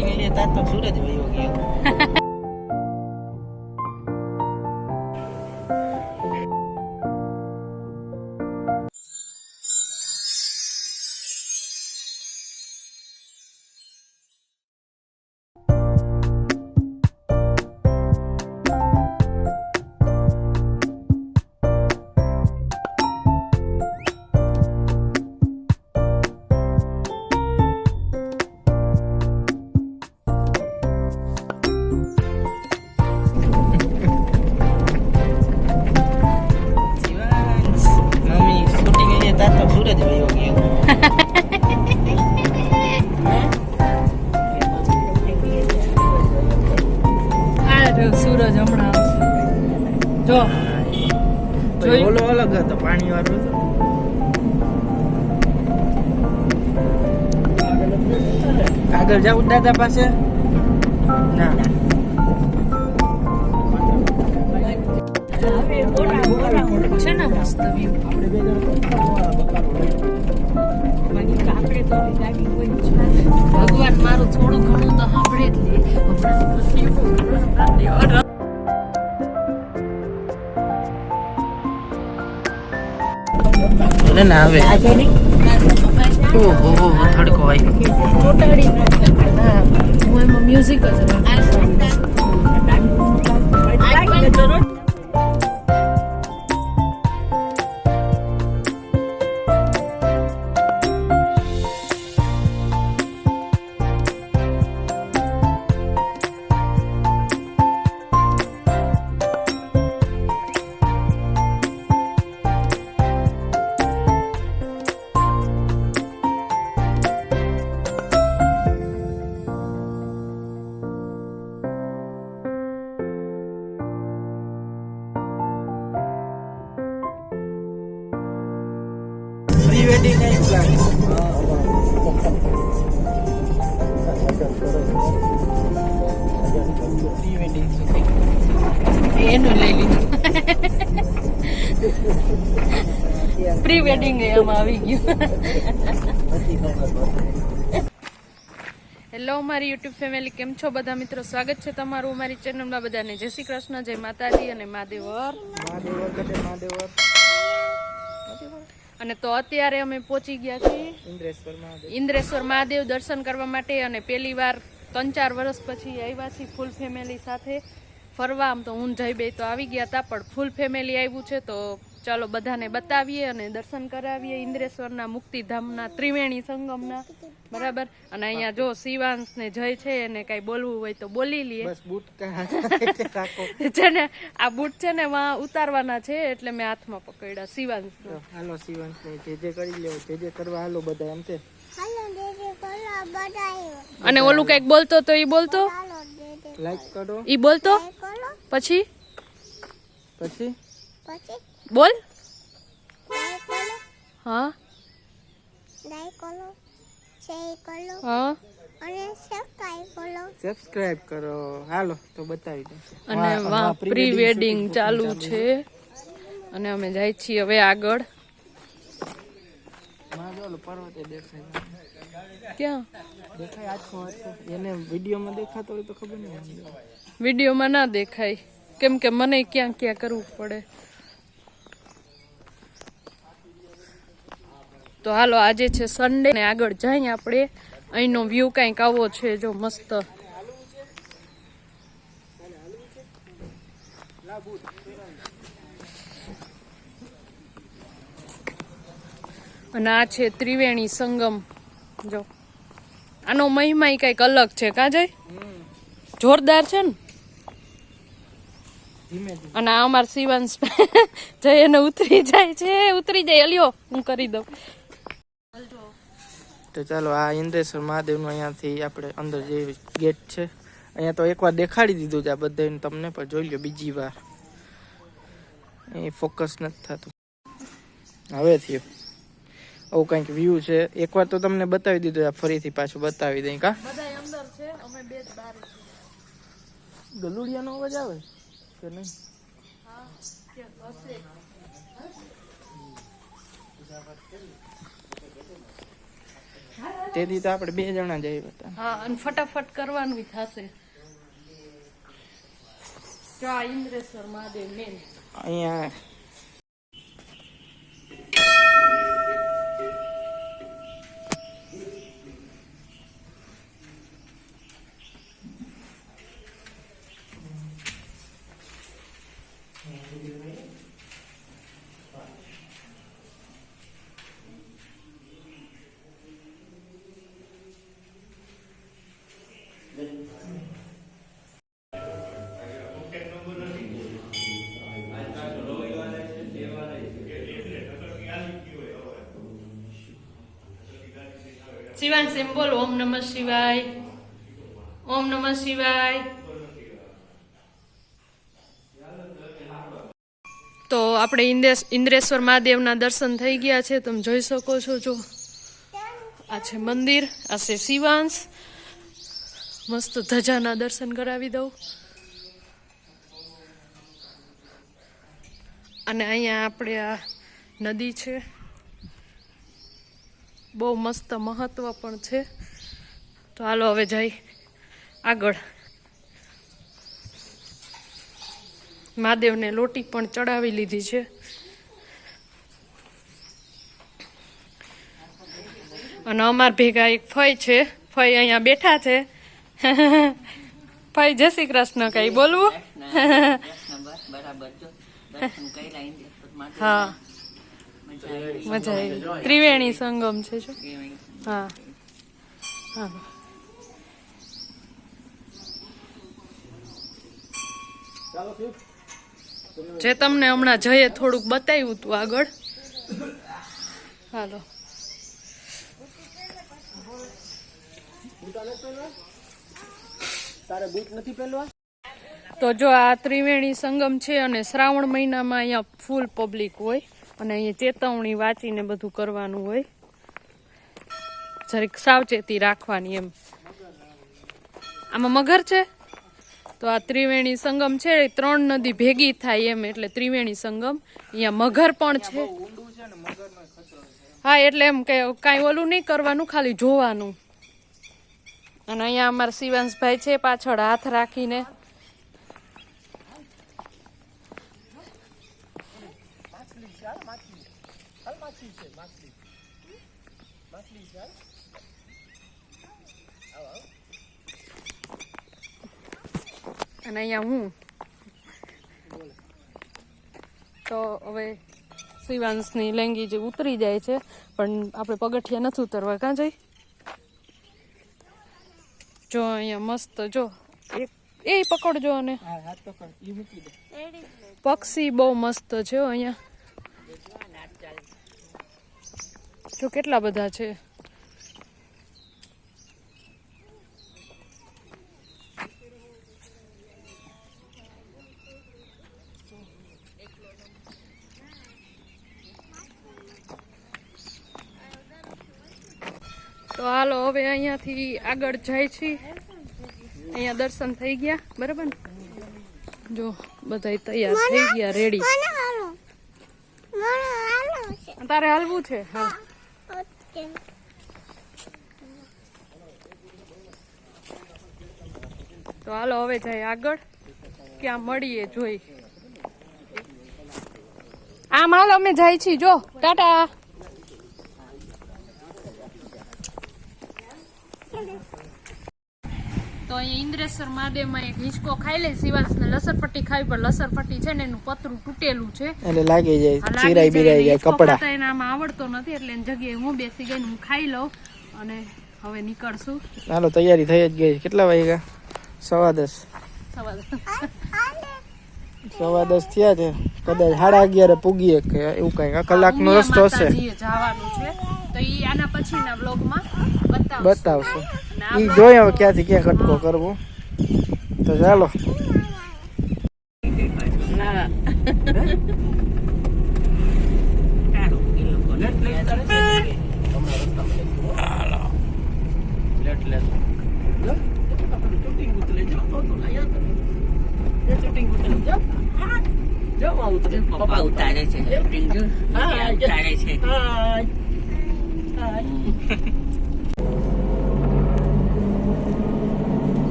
Shooting લેતા તો સુરત વયો ગયો દાદા પાસે ના ભગવાન મારું થોડું ઘણું તો સાંભળે જ લે ના આવે ઓહો થડકો આવી હું પ્રી વેડિંગ આવી ગયું હેલો મારી યુટ્યુબ ફેમિલી કેમ છો બધા? મિત્રો, સ્વાગત છે તમારું મારી ચેનલમાં બધાને. જય શ્રી કૃષ્ણ, જય માતાજી અને મહાદેવર મહાદેવ મહાદેવર મહાદેવ અને તો અત્યારે અમે પહોંચી ગયા છીએ ઇન્દ્રેશ્વર મહાદેવ. ઇન્દ્રેશ્વર મહાદેવ દર્શન કરવા માટે અને પહેલી વાર ત્રણ ચાર વર્ષ પછી આવ્યા છીએ ફૂલ ફેમિલી સાથે. ફરવા આમ તો હું જઈ બે તો આવી ગયા હતા પણ ફૂલ ફેમિલી આવ્યું છે તો ચાલો બધાને બતાવીએ અને દર્શન કરાવીએ ઇન્દ્રેશ્વરના મુક્તિધામના ત્રિવેણી સંગમના. બરાબર? અને અહીંયા જો શિવાંશ ને જય છે એને કઈ બોલવું હોય તો બોલી લઈએ છે ને આ બૂટ છે ને વાં ઉતારવાના છે એટલે મેં હાથમાં પકડ્યા શિવાંશ હાલો શિવાંશ ને જે જે કરી લેવો જે જે કરવા હાલો બધા એમ તે અને ઓલું કંઈક બોલતો તો ઈ બોલતો? લાઈક કરો. ઈ બોલતો? પછી? પછી? બોલ. હા. હા. સબસ્ક્રાઇબ કરો. હાલો તો બતાવી દે અને વાહ પ્રી વેડિંગ ચાલુ છે. અને અમે જાય છીએ હવે આગળ. માં જો ઓલો પર્વતે દેખાય ક્યાં? દેખાય આછો આછો એને વિડીયોમાં દેખાતો હોય તો ખબર નહીં. વિડીયોમાં ના દેખાય. કેમ કે મને ક્યાં ક્યાં કરવું પડે? તો હાલો, આજે છે સન્ડે ને આગળ જઈએ આપણે. અહીંનો વ્યૂ કંઈક આવો છે, જો મસ્ત. અને આ છે ત્રિવેણી સંગમ. જો. આનો મહિમા કંઈક અલગ છે કાજય જોરદાર છે ને? અને આ અમાર શિવાંશ જય એને ઉતરી જાય છે. ઉતરી જાય, અલ્યો, હું કરી દઉં. તો ચાલો આ ઇન્દ્રેશ્વર મહાદેવનું અહીંયાથી આપણે અંદર જે ગેટ છે અહીંયા તો એકવાર દેખાડી દીધું છે આ બધાને તમને પણ જોઈ લો બીજી વાર. એ ફોકસ નથી થતું. હવે થયું. આવું કંઈક વ્યૂ છે. એકવાર તો તમને બતાવી દીધું આ ફરીથી પાછું બતાવી દઈ કા? ગલુડિયાનો અવાજ આવે કે નહીં? તેથી તો આપણે બે જણા જ આવ્યા હતા. હા અને ફટાફટ કરવાનું થશે. જો આ ઇન્દ્રેશ્વર મહાદેવ મેન અહીંયા શિવાન સિમ્બોલ, ઓમ નમઃ શિવાય. ઓમ નમઃ શિવાય. તો આપણે ઇન્દ્રેશ્વર મહાદેવના દર્શન થઈ ગયા છે. તમે જોઈ શકો છો, જો. આ છે મંદિર, આ છે શિવાંશ. મસ્ત ધજાના દર્શન કરાવી દઉં. અને અહીંયા આપણે આ નદી છે. બહુ મસ્ત મહત્વ પણ છે. તો હાલો હવે જઈ. આગળ. મહાદેવને લોટી પણ ચડાવી લીધી છે. અને અમાર ભેગા એક ફઈ છે. ફઈ અહીંયા બેઠા છે. ફઈ જય શ્રી કૃષ્ણ કઈ બોલવું? હા. મજા આવી. ત્રિવેણી સંગમ છે શું હા. હા. જે તમને હમણાં જઈએ થોડુંક બતાવ્યું હતું આગળ. હાલો. તો જો આ ત્રિવેણી સંગમ છે અને શ્રાવણ મહિનામાં અહીંયા ફૂલ પબ્લિક હોય. અને અહીંયા ચેતવણી વાંચીને બધું કરવાનું હોય. જરીક સાવચેતી રાખવાની એમ. આમાં મગર છે? તો આ ત્રિવેણી સંગમ છે એ ત્રણ નદી ભેગી થાય એમ એટલે ત્રિવેણી સંગમ. અહીંયા મગર પણ છે. હા એટલે એમ કે કાંઈ ઓલું નહીં કરવાનું ખાલી જોવાનું. અને અહીંયા અમારા શિવાંશભાઈ છે પાછળ હાથ રાખીને. અને અહીંયા હું. તો હવે શિવાંશની લેંગી જે ઉતરી જાય છે પણ આપણે પગથિયા નથી ઉતરવા. કાં જઈ? જો અહીંયા મસ્ત જો. એક. એ પકડજો અને. પક્ષી બહુ મસ્ત છે અહીંયા. જો કેટલા બધા છે. તો હાલો હવે અહીંયાથી આગળ જાય છે. અહીંયા દર્શન થઈ ગયા બરાબર ને? જો બધા તૈયાર થઈ ગયા રેડી તારે હાલવું છે? હા. તો હાલો હવે જાય આગળ. ક્યાં મળીએ જોઈ. આમ હાલો અમે જાય છીએ. જો ટાટા. તો અહીંયા ઇન્દ્રેશ્વર મહાદેવમાં એક હિંચકો ખાઈ લે શિવાસને લસરપટ્ટી ખાવી પણ લસરપટ્ટી છે ને એનું પતરું તૂટેલું છે. એટલે લાગી જાય ચીરાઈ બિરાઈ જાય કપડા. એને આમાં આવડતો નથી એટલે એની જગ્યાએ હું બેસી ગઈ હું ખાઈ લઉં અને હવે નીકળશું. હાલો તૈયારી થઈ જ ગઈ. કેટલા વાગ્યા? સવા દસ. સવાર સવા દસ થયા છે. કદાચ સાડા અગિયારે પૂગીએ કે એવું કઈ કલાકનો રસ્તો હશે જવાનું છે. તો એ આના પછીના બ્લોગમાં બતાવશું. ઈ જોઈએ હવે ક્યાંથી ક્યાં કટકો કરવો. તો ચાલો. એ. પપ્પા ઉતારે છે. ઉતારે છે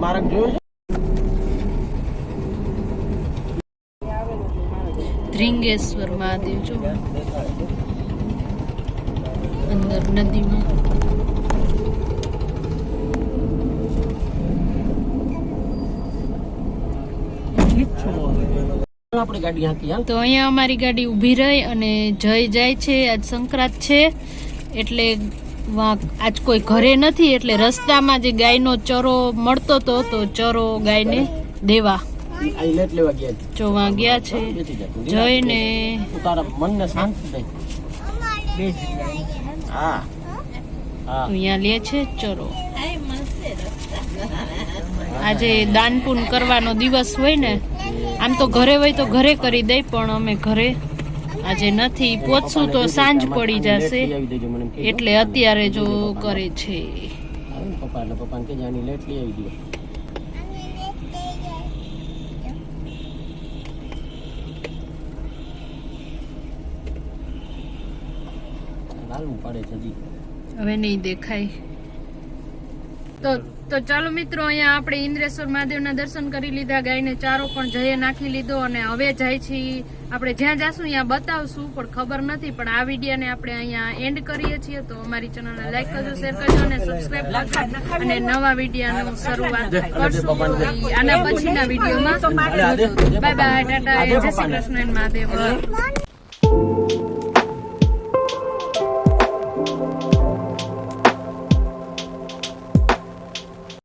માર્ગ જોયો છે? ધ્રિંગેશ્વર મહાદેવ જો. અંદર નદીમાં. આપણી ગાડી હાકી તો અહીંયા અમારી ગાડી ઊભી રહી અને જય જાય છે આજ સંક્રાંત છે એટલે આજ કોઈ ઘરે નથી એટલે રસ્તામાં જે ગાયનો ચરો મળતો તો તો ચરો ગાયને દેવા. અહીં ગયા છે. જો ગયા છે. જઈને તારા મનને શાંત દે હા. હા. અહીંયા લે છે ચરો. આજે દાન પૂન કરવાનો દિવસ હોય ને આમ તો ઘરે હોય તો ઘરે કરી દઈ પણ અમે ઘરે આજે નથી પહોંચશું તો સાંજ પડી જશે. એટલે અત્યારે જો કરે છે. આવે પપ્પા એટલે પપ્પાને કહેજે આની લેટ લઈ આવી દો હવે નહીં દેખાય. તો તો ચાલો મિત્રો અહીંયા આપણે ઇન્દ્રેશ્વર મહાદેવના દર્શન કરી લીધા ગાયને ચારો પણ જઈએ નાખી લીધો અને હવે જાય છે આપણે જ્યાં જાશું ત્યાં બતાવશું પણ ખબર નથી પણ આ વિડીયોને આપણે અહીંયા એન્ડ કરીએ છીએ. તો અમારી ચેનલને લાઈક કરજો શેર કરજો અને સબસ્ક્રાઈબ કરજો. અને નવા વિડીયોનું શરૂઆત કરશું. આના પછીના વિડીયોમાં. બાય બાય ટાટા જય શ્રી કૃષ્ણ મહાદેવ.